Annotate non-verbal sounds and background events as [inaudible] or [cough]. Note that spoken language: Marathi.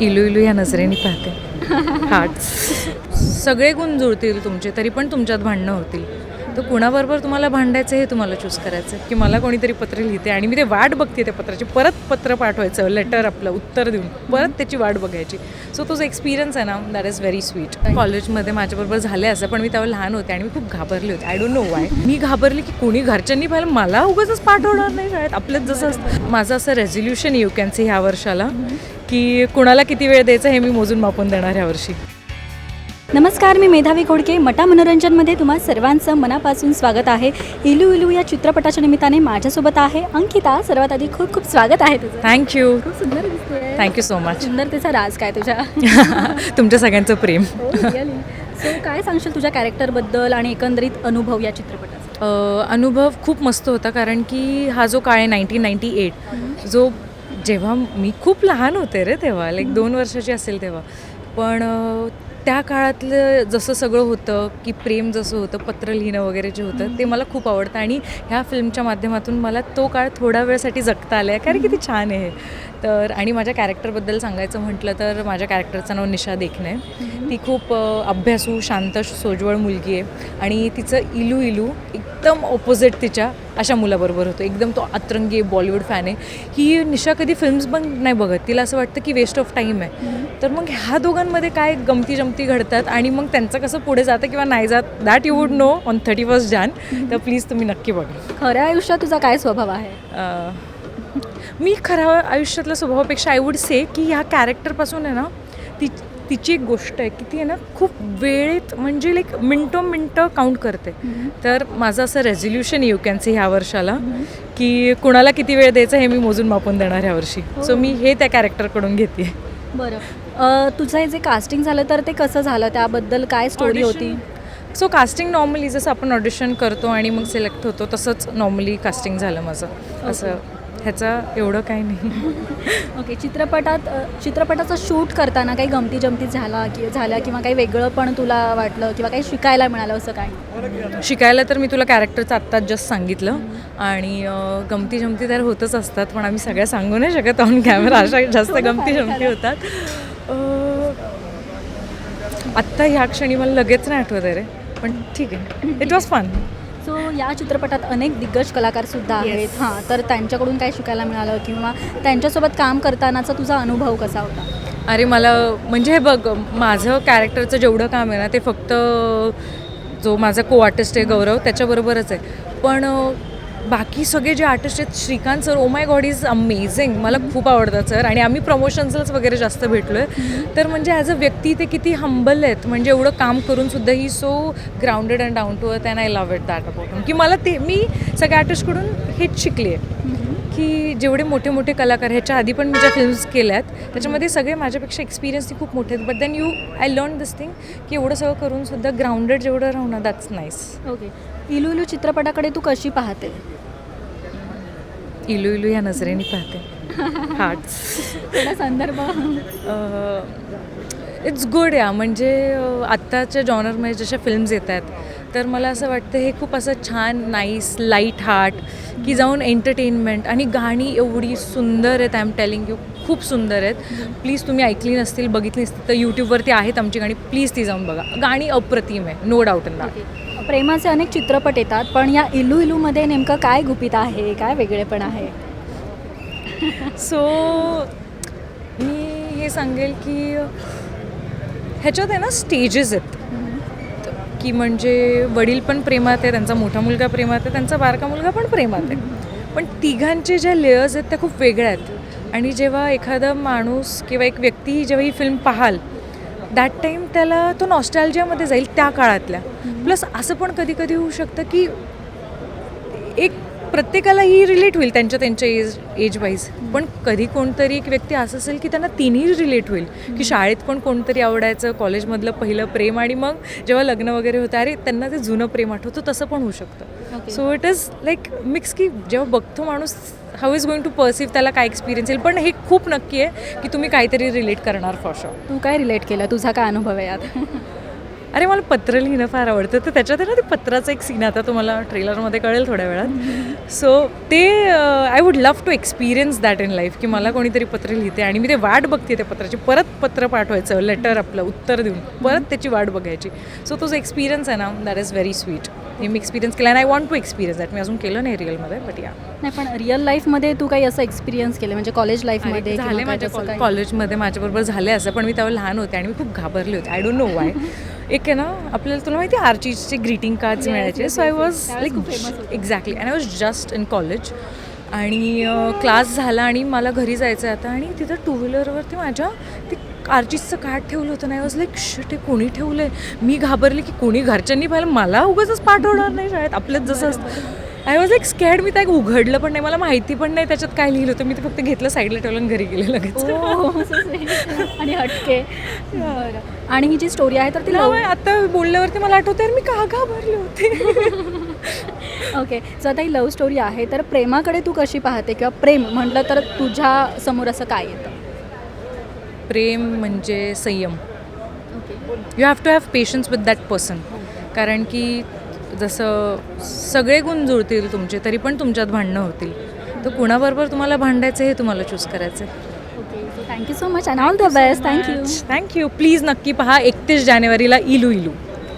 इलू इलू या नजरेने पाहते. [laughs] हार्ट सगळे गुण जुळतील तुमचे तरी पण तुमच्यात भांडणं होतील. तर कुणाबरोबर तुम्हाला भांडायचं हे तुम्हाला चूज करायचं की मला कोणीतरी पत्र लिहिते आणि मी ते वाट बघते त्या पत्राची. परत पत्र पाठवायचं लेटर आपलं उत्तर देऊन. परत त्याची वाट बघायची. सो तो जो एक्सपिरियन्स आहे ना दॅट इज व्हेरी स्वीट कॉलेजमध्ये माझ्याबरोबर झाले असं पण मी तेव्हा लहान होते आणि मी खूप घाबरले होते. आय डोंट नो वाय मी घाबरली की कोणी घरच्यांनी पाहिलं मला उगाच पाठवणार नाही शाळेत. आपलंच जसं असतं. माझं असं रेझोल्युशन यू कॅन सी ह्या वर्षाला. की कुणाला किती वेळ द्यायचा हे मी मोजून मापून देणार ह्या वर्षी. नमस्कार मी मेधावी खोडके मटा मनोरंजनमध्ये तुम्हा सर्वांचं मनापासून स्वागत आहे. इलू इलू या चित्रपटाच्या निमित्ताने माझ्यासोबत आहे अंकिता. सर्वात आधी खूप खूप स्वागत आहे तुझं. थँक्यू खूप सुंदर थँक्यू सो मच सुंदरतेचा राज काय तुझ्या? [laughs] तुमच्या सगळ्यांचं प्रेम. सो काय सांगशील तुझ्या कॅरेक्टरबद्दल आणि एकंदरीत अनुभव या चित्रपटाचा? अनुभव खूप मस्त होता कारण की हा जो काळ आहे नाईन्टीन नाईन्टी एट जो जेव्हा मी खूप लहान होते रे तेव्हा लाईक दोन वर्षाची असेल तेव्हा. पण त्या काळातलं जसं सगळं होतं की प्रेम जसं होतं पत्र लिहिणं वगैरे जे होतं ते मला खूप आवडतं. आणि ह्या फिल्मच्या माध्यमातून मला तो काळ थोड्या वेळसाठी जगता आला आहे कारण किती छान आहे. तर आणि माझ्या कॅरेक्टरबद्दल सांगायचं म्हटलं तर माझ्या कॅरेक्टरचं नाव निशा देखणे. ती खूप अभ्यासू शांत सोजवळ मुलगी आहे. आणि तिचं इलू इलू एकदम ऑपोजिट तिच्या अशा मुलाबरोबर होतं. एकदम तो अतरंगी बॉलिवूड फॅन आहे. ही निशा कधी फिल्म्स पण नाही बघत. तिला असं वाटतं की वेस्ट ऑफ टाईम आहे. तर मग ह्या दोघांमध्ये काय गमती जमती घडतात? आणि मग त्यांचं कसं पुढे जातं किंवा नाही जात that you would know on thirty first Jan तर प्लीज तुम्ही नक्की बघा. खऱ्या आयुष्यात तुझा काय स्वभाव आहे? मी खऱ्या आयुष्यातल्या स्वभावापेक्षा आय वुड से की ह्या कॅरेक्टरपासून आहे ना ती तिची एक गोष्ट आहे की ती आहे ना खूप वेळेत म्हणजे लाईक मिनटो मिनटं काउंट करते. तर माझं असं रेझोल्युशन यू कॅन सी ह्या वर्षाला की कुणाला किती वेळ द्यायचा हे मी मोजून मापून देणार ह्या वर्षी. सो मी हे त्या कॅरेक्टरकडून घेते. बरं. तुझं हे जे कास्टिंग झालं तर ते कसं झालं? त्याबद्दल काय स्टोरी होती? सो कास्टिंग नॉर्मली जसं आपण ऑडिशन करतो आणि मग सिलेक्ट होतो तसंच नॉर्मली कास्टिंग झालं माझं. असं ह्याचं एवढं काही नाही. ओके चित्रपटात चित्रपटाचं शूट करताना काही गमती जमती झाला की झाल्या किंवा काही वेगळं पण तुला वाटलं किंवा काही शिकायला मिळालं असं काय? शिकायला तर मी तुला कॅरेक्टरचं आत्ताच जस्ट सांगितलं. आणि गमती जमती तर होतच असतात पण आम्ही सगळ्या सांगू नाही शकत ऑन कॅमेरा अशा जास्त गमती जमती होतात. आत्ता ह्या क्षणी मला लगेच नाही आठवत आहे रे. पण ठीक आहे. इट वॉज फन या चित्रपटात अनेक दिग्गज कलाकार सुद्धा आहेत. हां तर त्यांच्याकडून काय शिकायला मिळालं किंवा त्यांच्यासोबत काम करतानाचा तुझा अनुभव कसा होता? अरे मला म्हणजे हे बघ माझं कॅरेक्टरचं जेवढं काम आहे ना ते फक्त जो माझा को आर्टिस्ट आहे गौरव त्याच्याबरोबरच आहे. पण बाकी सगळे जे आर्टिस्ट आहेत Shrikant sir oh my god is amazing मला खूप आवडतात सर. आणि आम्ही प्रमोशन्सलाच वगैरे जास्त भेटलो आहे तर म्हणजे ॲज अ व्यक्ती ते किती हंबल आहेत. म्हणजे एवढं काम करून सुद्धा ही so grounded and down to earth and I love it that about की मला ते मी सगळ्या आर्टिस्टकडून हेच शिकली आहे की जेवढे मोठे मोठे कलाकार ह्याच्या आधी पण मी ज्या फिल्म्स केल्यात त्याच्यामध्ये सगळे माझ्यापेक्षा एक्सपिरियन्स खूप मोठे आहेत. But then you I learn this thing की एवढं सगळं करून सुद्धा ग्राउंडेड जेवढं राहू ना दॅट्स नाईस ओके इलू इलू चित्रपटाकडे तू कशी पाहते? इलू इलू या नजरेने पाहते. [laughs] हार्ट्स थोडा संदर्भ. इट्स गुड या. म्हणजे आत्ताच्या जॉनरमध्ये जशा फिल्म्स येत आहेत तर मला असं वाटतं हे खूप असं छान नाईस लाइट हार्ट की जाऊन एंटरटेनमेंट आणि गाणी एवढी सुंदर आहेत आय एम टेलिंग यू खूप सुंदर आहेत. प्लीज तुम्ही ऐकली नसतील बघितली नसतील तर यूट्यूबवरती आहेत आमची गाणी. प्लीज ती जाऊन बघा. गाणी अप्रतिम आहे नो डाऊट इन दॅट प्रेमाचे अनेक चित्रपट येतात पण या इलू इलूमध्ये नेमकं काय गुपित आहे काय वेगळेपण आहे? सो मी हे सांगेल की ह्याच्यात आहे ना स्टेजेस आहेत. की म्हणजे वडील पण प्रेमात आहे त्यांचा मोठा मुलगा प्रेमात आहे त्यांचा बारका मुलगा पण प्रेमात आहे. पण तिघांचे ज्या लेअर्स आहेत त्या खूप वेगळ्या आहेत. आणि जेव्हा एखादा माणूस किंवा एक व्यक्ती जेव्हा ही फिल्म पाहाल दॅट टाईम त्याला तो नॉस्टॅल्जियामध्ये जाईल त्या काळातल्या. प्लस असं पण कधी कधी होऊ शकतं की एक प्रत्येकाला ही रिलेट होईल त्यांच्या त्यांच्या एज एज वाईज पण कधी कोणतरी एक व्यक्ती असं असेल की त्यांना तिन्ही रिलेट होईल. की शाळेत पण कोणतरी आवडायचं कॉलेजमधलं पहिलं प्रेम आणि मग जेव्हा लग्न वगैरे होतं अरे त्यांना ते जुनं प्रेम आठवतं तसं पण होऊ शकतं. So it is like mix की जेव्हा बघतो माणूस how is going to perceive त्याला काय एक्सपिरियन्स येईल. पण हे खूप नक्की आहे की तुम्ही काहीतरी रिलेट करणार फॉर शुअर तू काय रिलेट केलं? तुझा काय अनुभव आहे यात? [laughs] अरे मला पत्र लिहिणं फार आवडतं. तर त्याच्यात आहे ना ते पत्राचं एक सीन आता तुम्हाला ट्रेलरमध्ये कळेल थोड्या वेळात. सो ते I would love to experience that in life की मला कोणीतरी पत्र लिहिते आणि मी ते वाट बघते त्या पत्राची. परत पत्र पाठवायचं लेटर आपलं उत्तर देऊन. परत त्याची वाट बघायची. सो तो जो एक्सपिरियन्स आहे ना दॅट इज व्हेरी स्वीट हे मी एक्सपिरियन्स केला आणि I want to experience that मी अजून केलं नाही रिअलमध्ये बट या नाही पण रिअल लाईफमध्ये तू काही असं एक्सपिरियन्स केलं? म्हणजे कॉलेज लाईफमध्ये झाले माझ्या? कॉलेजमध्ये माझ्याबरोबर झाले असं पण मी तेव्हा लहान होते आणि मी खूप घाबरले होते. आय डोंट नो वाय एक आहे ना आपल्याला तुला माहिती आहे आर्चीचे ग्रीटिंग कार्ड्स मिळायचे. So I was like. Exactly and I was just in college आणि क्लास झाला आणि मला घरी जायचं आहे आता. आणि तिथं टू व्हीलरवरती माझ्या ते आर्चिसचं कार्ड ठेवलं होतं. नाही वॉज लाईक शिट हे कोणी ठेवलं आहे मी घाबरली की कोणी घरच्यांनी पाहिलं. मला उगाच पाठवणार नाही शाळेत. आपल्यात जसं असतं. आय वॉज लाईक स्कॅड मी त्या उघडलं पण नाही. मला माहिती पण नाही त्याच्यात काय लिहिलं होतं. मी ते फक्त घेतलं साईडला ठेवलं घरी गेले लगेच. आणि हटके. आणि ही जी स्टोरी आहे तर ती तिला आता बोलल्यावरती मला आठवते मी का घाबरले होते? ओके सो आता ही लव्ह स्टोरी आहे. तर प्रेमाकडे तू कशी पाहते? किंवा प्रेम म्हटलं तर तुझ्या समोर असं काय येतं? प्रेम म्हणजे संयम. Okay you have to have patience with that person कारण की जसं सगळे गुण जुळतील तुमचे तरी पण तुमच्यात भांडणं होतील. तर कुणाबरोबर तुम्हाला भांडायचं हे तुम्हाला चूज करायचं okay so thank you so much and all the best thank you thank you please नक्की पहा एकतीस जानेवारीला इलू इलू.